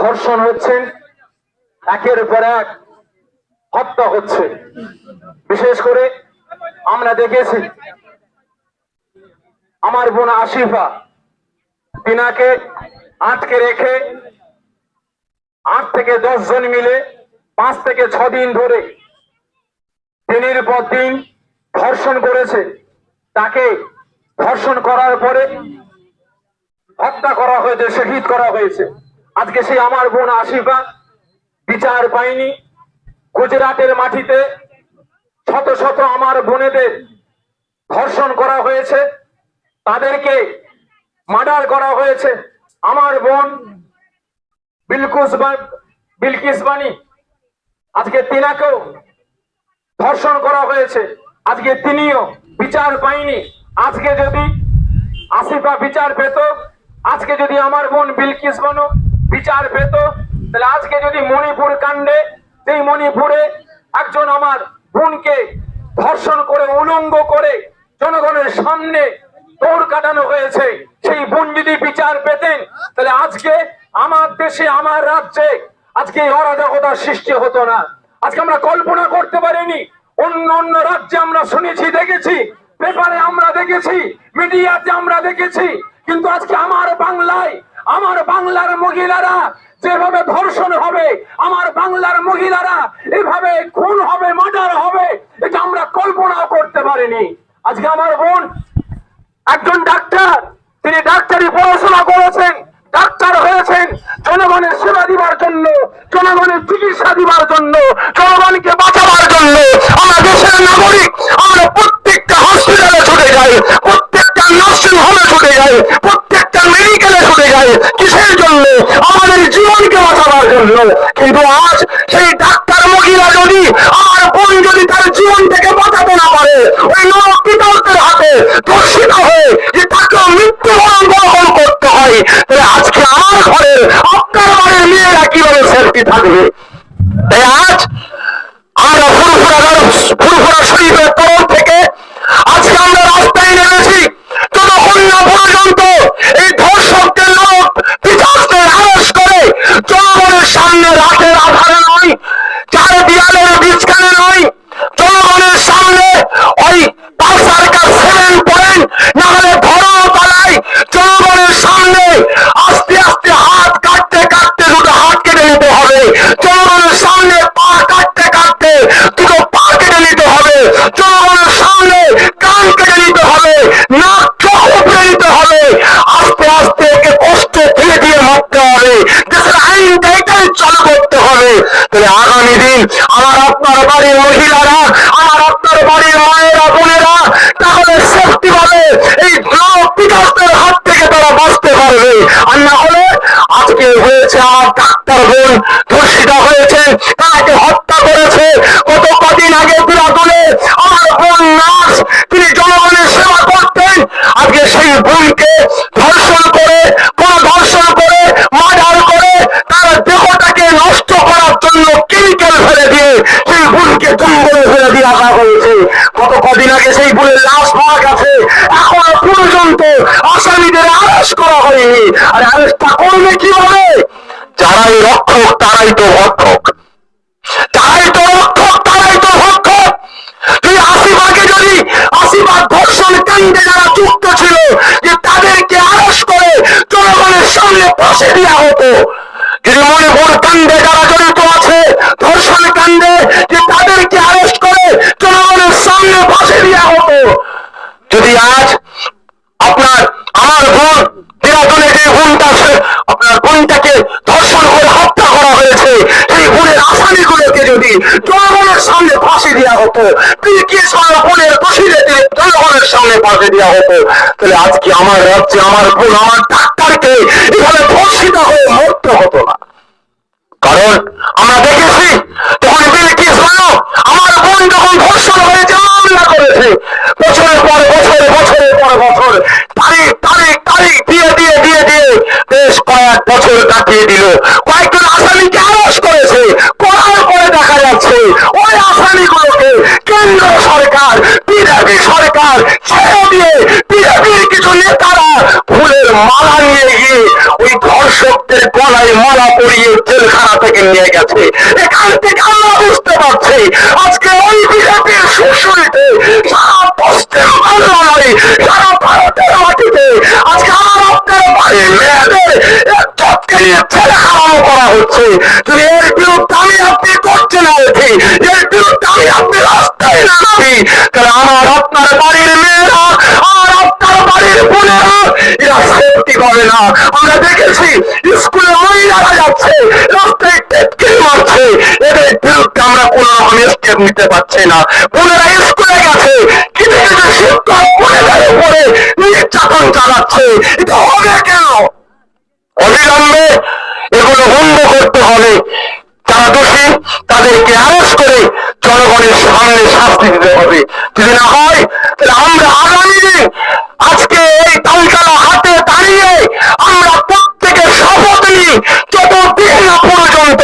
ধর্ষণ হচ্ছেন একের পর এক হত্যা হচ্ছে। বিশেষ করে আমরা দেখেছি, আমার বোন আশিফা তিনাকে আটকে রেখে আট থেকে দশ জন মিলে পাঁচ থেকে ছ দিন ধরে দিনের পর দিন ধর্ষণ করেছে। তাকে ধর্ষণ করার পরে হত্যা করা হয়েছে, শহীদ করা হয়েছে। আজকে সেই আমার বোন আশিফা বিচার পায়নি। গুজরাটের মাটিতে শত শত আমার বোনেদের ধর্ষণ করা হয়েছে। তাদেরকে মার্ডার করা হয়েছে। আমার বোন বিলকুস বিলকিস বানি আজকে তিনাকেও ধর্ষণ করা হয়েছে। আজকে তিনিও বিচার পায়নি। আজকে যদি আসিফা বিচার পেত, আজকে যদি আমার বোন বিলকিস বানু বিচার পেত। তাহলে আজকে যদি মণিপুর কাণ্ডে, সেই মণিপুরে একজন আমার বোনকে ধর্ষণ করে, উলঙ্গ করে জনগণের সামনে দৌড় কাটানো হয়েছে, সেই বোন যদি বিচার পেতেন, তাহলে আজকে আমার দেশে, আমার রাজ্যে আজকে এই অরাজকতার সৃষ্টি হতো না। আজকে আমরা কল্পনা করতে পারিনি। অন্য অন্য রাজ্যে আমরা শুনেছি, দেখেছি, পেপারে আমরা দেখেছি, মিডিয়াতে আমরা দেখেছি। কিন্তু আজকে আমার বাংলায় আমার বাংলার মহিলারা যেভাবে ধর্ষণ হবে, আমার বাংলার মহিলারা এভাবে খুন হবে, মার্ডার হবে, এটা আমরা কল্পনাও করতে পারিনি। আজকে আমার বোন একজন ডাক্তার, তিনি ডাক্তারি পড়াশোনা করেছেন, ডাক্তার হয়েছেন, জনগণের সেবা দিবার জন্য, জনগণের চিকিৎসা দিবার জন্য জনগণকে বাঁচাবার জন্য আমরা দেশের নাগরিক আমরা প্রত্যেকটা হসপিটালে ছুটে যাই প্রত্যেকটা নার্সিং হোমে ছুটে যাই প্রত্যেকটা মেডিকেলে ছুটে যাই কিসের জন্য আমাদের জীবনকে বাঁচাবার জন্য। কিন্তু আজ সেই ডাক্তার মহিলা যদি আর বোন যদি তার জীবন থেকে বাঁচাতে না পারে, ওই নরকিতালদের হাতে ধর্ষিত হয়ে যে তাকে মৃত্যুবরণ গ্রহণ করতে হয়, তাহলে আজকে আমার ঘরের আপনার বাড়ির মেয়েরা কীভাবে সেফটি থাকবে তাই আজ আমরা ফুরফুরা ফুরফুরা শরীফের তরফ থেকে আজকে আমরা রাস্তায় নেমেছি যতক্ষণ না পর্যন্ত এই ধর্ষকদের লোক পিতাসদের আরস করে জনগণের সামনে রাতের আধারে নয় চার দেয়ালের বীজখানে নয় জনগণের সামনে ওই পালসার কাজ সেভেন পয়েন্ট না হলে ধর্মতলায় জনগণের সামনে আস্তে আস্তে হাত কাটতে কাটতে দুটো হাত কেটে নিতে হবে জনগণের সামনে পা কাটতে কাটতে দুটো পা কেটে নিতে হবে জনগণের সামনে কান কেটে নিতে হবে নাক চোখ উপড়ে নিতে হবে আস্তে আস্তে একে কষ্ট ফেলে দিয়ে মারতে হবে দেশের আইনটা এটাই চালু করতে হবে তাহলে আগামী দিন আমার আপনার বাড়ির মহিলারা আমার আপনার বাড়ির মায়েরা বোনেরা তাহলে সেফটি পাবে এই পিতাসদের হাত থেকে তারা বাঁচতে পারবে আর না হলে আজকে হয়েছে আমার ডাক্তার বোন ধর্ষিতা হয়েছে তাকে হত্যা করেছে কত কদিন আগে বিরাদুলে আমার বোন নার্স তিনি জনগণের সেবা করতেন আজকে সেই বোনকে ধর্ষণ করে কোন ধর্ষণ করে মার্ডার করে তার দেহটাকে নষ্ট করার জন্য কেমিক্যাল ফেলে দিয়ে সেই বোনকে আসা হয়েছে। কত কদিন আগে সেই বোনের লাশ পাওয়া গেছে। এখনও পর্যন্ত আসামিদের আরেস্ট করা হয়নি। আর আরেস্টটা করবে কীভাবে? যারাই রক্ষক, তারাই তো রক্ষক তারাই তো রক্ষক, তারাই তো ভক্ষক। তুই আশিবাকে যদি আশীর্বাদ ধর্ষণ কাণ্ডে যারা যুক্ত ছিল, যে তাদেরকে আরস করে জনগণের সামনে ফাঁসে দেওয়া হতো মণিপুর কাণ্ডে যারা জড়িত আছে, ধর্ষণ কাণ্ডে যে তাদেরকে আরেস্ট করে সামনে দেওয়া হতো। যদি আজ আপনার, আমার বোন যে আপনার বোনটাকে ধর্ষণ করে হত্যা করা হয়েছে, সেই বোনের আসামিগুলোকে যদি জনগণের সামনে ফাঁসি দেওয়া হতো। বিলকিস আর বোনের দোষীদেরকে জনগণের সামনে ফাঁসি দেওয়া হতো। তাহলে আজকে আমার রাজ্যে, আমার বোন, আমার ডাক্তারকে এভাবে ধর্ষিত হয়ে মরতে হতো না? কারণ আমরা দেখেছি তখন বিলকিস বানো আমার বোন যখন ধর্ষণ হয়েছে মামলা করেছে, বছরের পর বছর, বছরের পর বছর, তারিখ তারিখ তারিখ, দিয়ে দিয়ে দিয়ে দিয়ে, বেশ কয়েক বছর কাটিয়ে দিল। কয়েকজন আসামিকে আরস করেছে করার পরে দেখা যাচ্ছে ওই আসামিগুলোকে কেন্দ্র সরকার বিজেপি সরকার ছেড়ে দিয়ে বিজেপির কিছু নেতারা ফুলের মালা নিয়ে গিয়ে ওই ধর্ষকদের গলায় মালা পরিয়ে জেলখানা থেকে নিয়ে গেছে। এখান থেকে আমরা বুঝতে পারছি আজকে ওই বিজেপির সুশুরিতে সারা পশ্চিম বাংলা নয় সারা ভারতের মাটিতে আজকে আমার আপনার বাড়ির মেয়েদের খাওয়ানো করা হচ্ছে। যদি এর বিরুদ্ধে আমি আপনি করছেন বলছি এর বিরুদ্ধে আমি আপনি রাস্তায় নামি তাহলে আমার আপনার বাড়ির মেয়েরা আর আপনার বাড়ির বোনেরা, এরা সেফটি পাবে না। আমরা দেখেছি, স্কুলে মহিলারা যাচ্ছে, রাস্তায় টেটকে মারছে। এদের বিরুদ্ধে আমরা কোন রকম স্টেপ নিতে পারছি না। বোনেরা স্কুলে গেছে কিছু কিছু শিক্ষক বোনেদের উপরে, নির্যাতন চালাচ্ছে, এটা হবে কেন? অবিলম্বে এগুলো বন্ধ করতে হবে। তারা দোষী, তাদেরকে অ্যারেস্ট করে জনগণের সামনে শাস্তি দিতে হবে। যদি না হয়, তাহলে আমরা আগামী দিন আজকে এই তালতলা হাতে দাঁড়িয়ে আমরা প্রত্যেকে শপথ নিই যতদিন না পর্যন্ত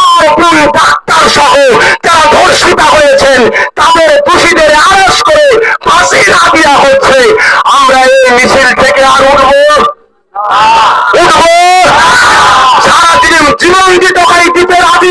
আর কোন ডাক্তার সহ যারা ধর্ষিতা হয়েছেন তাদের দোষীদের অ্যারেস্ট করে ফাঁসি না দেওয়া হচ্ছে আমরা এই মিছিল থেকে আর উঠবো উঠবো সারাদিন জীবন দিতকারী দিতে রাজি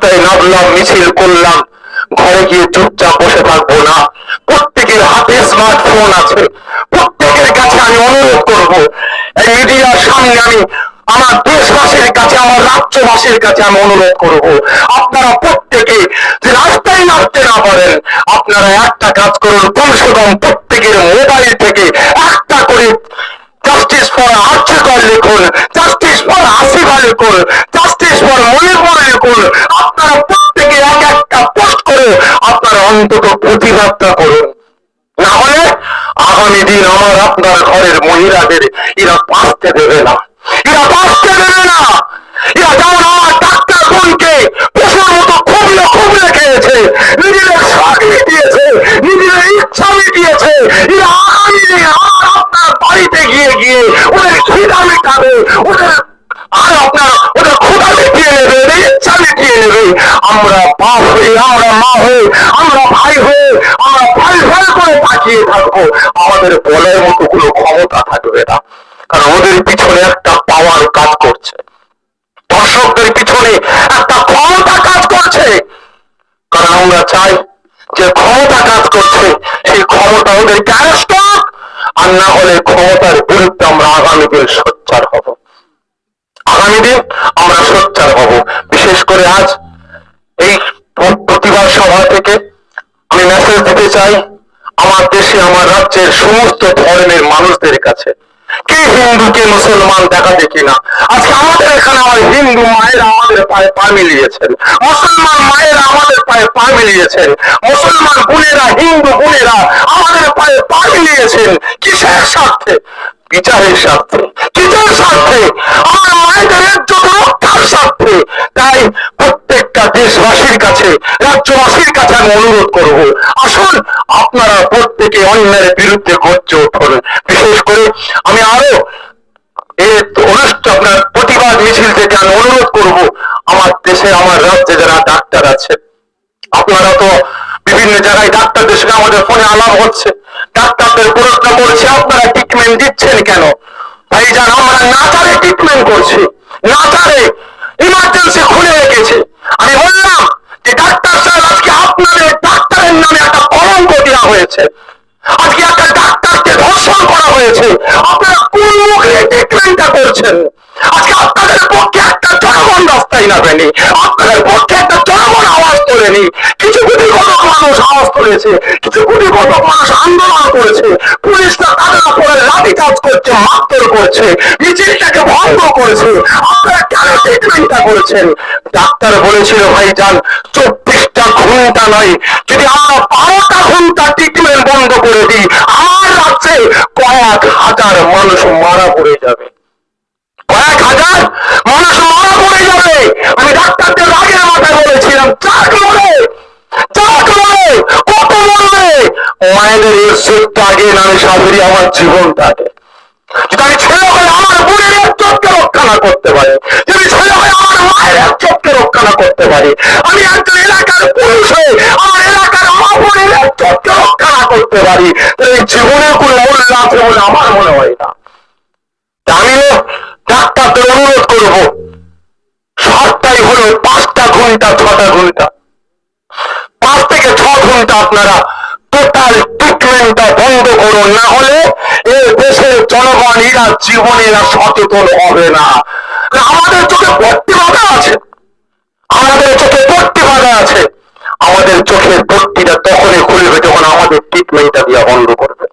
রাস্তায় নামলাম, মিছিল করলাম, ঘরে গিয়ে চুপচাপ বসে থাকব না। প্রত্যেকের হাতে স্মার্টফোন আছে। প্রত্যেকের কাছে আমি অনুরোধ করব, এই মিডিয়ার সামনে আমি আমার দেশবাসীর কাছে, আমার রাজ্যবাসীর কাছে আমি অনুরোধ করব। আপনারা প্রত্যেকে যে রাস্তায় নামতে না পারেন, আপনারা একটা কাজ করুন, কমসে কম প্রত্যেকের মোবাইল থেকে একটা করে জাস্টিস ফর আর্যকর লিখুন জাস্টিস ফর আসিফা লিখুন জাস্টিস ফর মণিপুর লিখুন আপনারা প্রত্যেকে এক একটা পোস্ট করে আপনারা অন্তত প্রতিবাদটা করুন। না হলে আগামী দিন আমার আপনার ঘরের মহিলাদের এরা বাঁচতে দেবে না। এরা বাঁচতে দেবে না। এরা যেমন আমার ডাক্তার বোনকে পশুর মতো খুবলে খুবলে খেয়েছে, নিজেদের শখ মিটিয়েছে, নিজেদের ইচ্ছা মিটিয়েছে, এরা আগামী দিন আমার আপনার গিয়ে ওদের ওদের আর আপনার নেবে নেবে। আমরা বাপ আমরা মা আমরা ভাই আমরা ভাই ভাই করে তাকিয়ে থাকব। আমাদের মতো কোনো ক্ষমতা থাকবে না। কারণ ওদের পিছনে একটা পাওয়ার কাজ করছে। দর্শকদের পিছনে একটা ক্ষমতা কাজ করছে। কারণ আমরা চাই যে ক্ষমতা কাজ করছে, সেই ক্ষমতা ওদের অ্যারেস্ট হোক আর না হলে ক্ষমতার বিরুদ্ধে আমরা আগামী দিন সোচ্চার হব। আগামী দিন আমরা সোচ্চার হব। বিশেষ করে আজ এই প্রতিবাদ সভা থেকে আমি মেসেজ দিতে চাই, আমার দেশে, আমার রাজ্যের সমস্ত ধরনের মানুষদের কাছে। কে হিন্দু কে মুসলমান দেখা দেখি না আজকে আমাদের এখানে আমার হিন্দু মায়েরা আমাদের পায়ে পা মিলিয়েছেন। মুসলমান মায়েরা আমাদের পায়ে পা মিলিয়েছেন। মুসলমান বোনেরা, হিন্দু বোনেরা আমাদের পায়ে পা মিলিয়েছেন। কিসের স্বার্থে? বিচারের স্বার্থে। কিসের স্বার্থে? আমার মায়েদের দেশবাসীর কাছে, রাজ্যবাসীর কাছে আমি অনুরোধ করব, আসুন আপনারা প্রত্যেকে অন্যায়ের বিরুদ্ধে গর্জে উঠুন। বিশেষ করে আমি আরও এই অনুষ্ঠান আপনার প্রতিবাদ মিছিল থেকে আমি অনুরোধ করব, আমার দেশে, আমার রাজ্যে যারা ডাক্তার আছে, আপনারা তো বিভিন্ন জায়গায় ডাক্তারদের সঙ্গে আমাদের ফোনে আলাপ হচ্ছে, ডাক্তারদের প্রশ্ন করছে, আপনারা ট্রিটমেন্ট দিচ্ছেন কেন? ভাইজান, আমরা নাচারে ট্রিটমেন্ট করছি নাচারে ইমার্জেন্সি খুলে রেখেছে। আমি বললাম যে ডাক্তার সাহেব, আজকে আপনাদের ডাক্তারের নামে একটা কলঙ্ক দেওয়া হয়েছে। আজকে একটা ডাক্তারকে ধর্ষণ করা হয়েছে। আপনারা কোন মুখে ট্রিটমেন্টটা করছেন? আজকে আপনাদের পক্ষে একটা জনগণ রাস্তায় নামেনি। আপনাদের পক্ষে একটা জনগণ আওয়াজ তোলেনি। কিছু তুলেছে কিছু কোটি কত মানুষ আন্দোলন করেছে পুলিশরা তাদের উপরে লাঠি কাজ করছে, মারধর করছে, মিছিলটাকে ভঙ্গ করেছে, আপনারা কেন ট্রিটমেন্টটা করেছেন? ডাক্তার বলেছিল ভাই যান চব্বিশটা ঘণ্টা নয়, যদি আমরা বারোটা ঘণ্টা ট্রিটমেন্ট বন্ধ করে দিই, আমার রাজ্যে কয়েক হাজার মানুষ মারা পড়ে যাবে। এক হাজার মানুষ মারা পড়ে যাবে। আমি ডাক্তারদের রাগের মাথায় বলেছিলাম চাক মরে চাক মরে মায়েদের জীবনটাকে যদি আমি ছেলে হয়ে আমার বোনের ছেলে রক্ষা করতে পারি জীবনের কোনো মূল্য আছে আমার মনে হয় না। আমিও ডাক্তারদের অনুরোধ করব, সপ্তাহে হলো পাঁচটা ঘণ্টা, ছটা ঘণ্টা, পাঁচ থেকে ছ ঘণ্টা আপনারা টোটাল ট্রিটমেন্টটা বন্ধ করুন না হলে এই দেশের জনগণ এরা জীবনে এরা সচেতন হবে না। আমাদের চোখে ভর্তি বাধা আছে। আমাদের চোখে ভর্তি বাধা আছে। আমাদের চোখের ভর্তিটা তখনই খুলবে যখন আমাদের ট্রিটমেন্টটা দেওয়া বন্ধ করবে।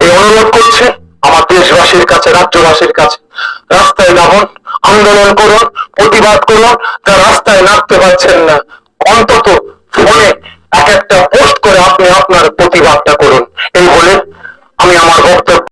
এই অনুরোধ করছে, আমার দেশবাসীর কাছে, রাজ্যবাসীর কাছে, রাস্তায় নামুন আন্দোলন করুন, প্রতিবাদ করুন যা রাস্তায় নামতে পারছেন না। অন্তত ফোনে এক একটা পোস্ট করে আপনি আপনার প্রতিবাদটা করুন। এই বলে আমি আমার বক্তব্য